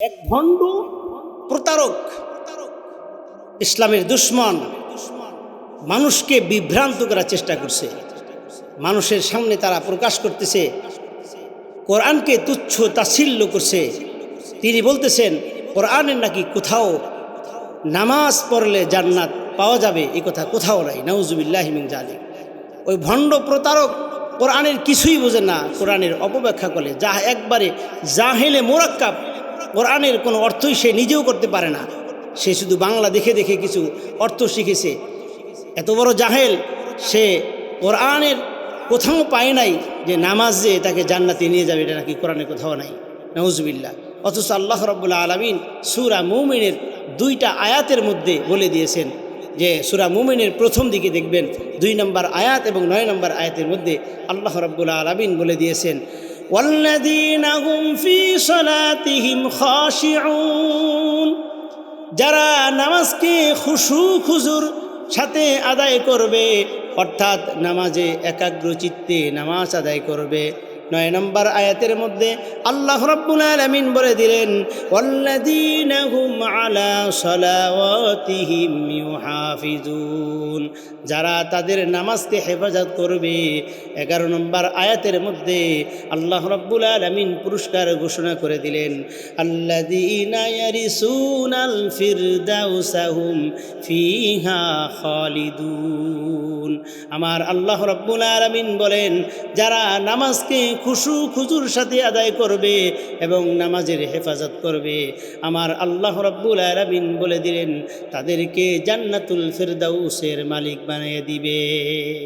এক ভণ্ড প্রতারক, ইসলামের দুশ্মন, মানুষকে বিভ্রান্ত করার চেষ্টা করছে। মানুষের সামনে তারা প্রকাশ করতেছে, কোরআনকে তুচ্ছ তাচ্ছিল্য করছে। তিনি বলতেছেন, কোরআনের নাকি কোথাও নামাজ পড়লে জান্নাত পাওয়া যাবে? এ কথা কোথাও নাই। নাউজুবিল্লাহিমিন জালি ওই ভণ্ড প্রতারক কোরআনের কিছুই বোঝে না। কোরআনের অপব্যাখ্যা করে যা একবারে জাহেলে মোরাক্কাব কোরআনের কোনো অর্থই সে নিজেও করতে পারে না। সে শুধু বাংলা দেখে দেখে কিছু অর্থ শিখেছে। এত বড় জাহেল, সে কোরআনের কোথাও পায় নাই যে নামাজ যে তাকে জান্নাতে নিয়ে যাবে, এটা নাকি কোরআনের কোথাও নাই। নওজবিল্লা অথচ আল্লাহ রব্বুল্লা আলমিন সুরা মুমিনের দুইটা আয়াতের মধ্যে বলে দিয়েছেন যে, সুরা মুমিনের প্রথম দিকে দেখবেন দুই নম্বর আয়াত এবং নয় নম্বর আয়াতের মধ্যে আল্লাহ রব্বুল্লা আলমিন বলে দিয়েছেন যারা নামাজকে খুশু খুজুর সাথে আদায় করবে অর্থাৎ নামাজে একাগ্রচিত্তে নামাজ আদায় করবে। নয় নম্বর আয়াতের মধ্যে আল্লাহ রব্বুল আলামিন বলে দিলেন যারা তাদের নামাজকে হেফাজত করবে। এগারো নম্বর আয়াতের মধ্যে আল্লাহ রব্বুল আলামিন পুরস্কার ঘোষণা করে দিলেন আমার আল্লাহ রব্বুল আলামিন বলেন, যারা নামাজকে খুশু খুজুর সাথে আদায় করবে এবং নামাজের হেফাজত করবে। আমার আল্লাহ রব্বুল আলমিন বলে দিলেন, তাদেরকে জান্নাতুল ফেরদাউসের মালিক বানিয়ে দিবে।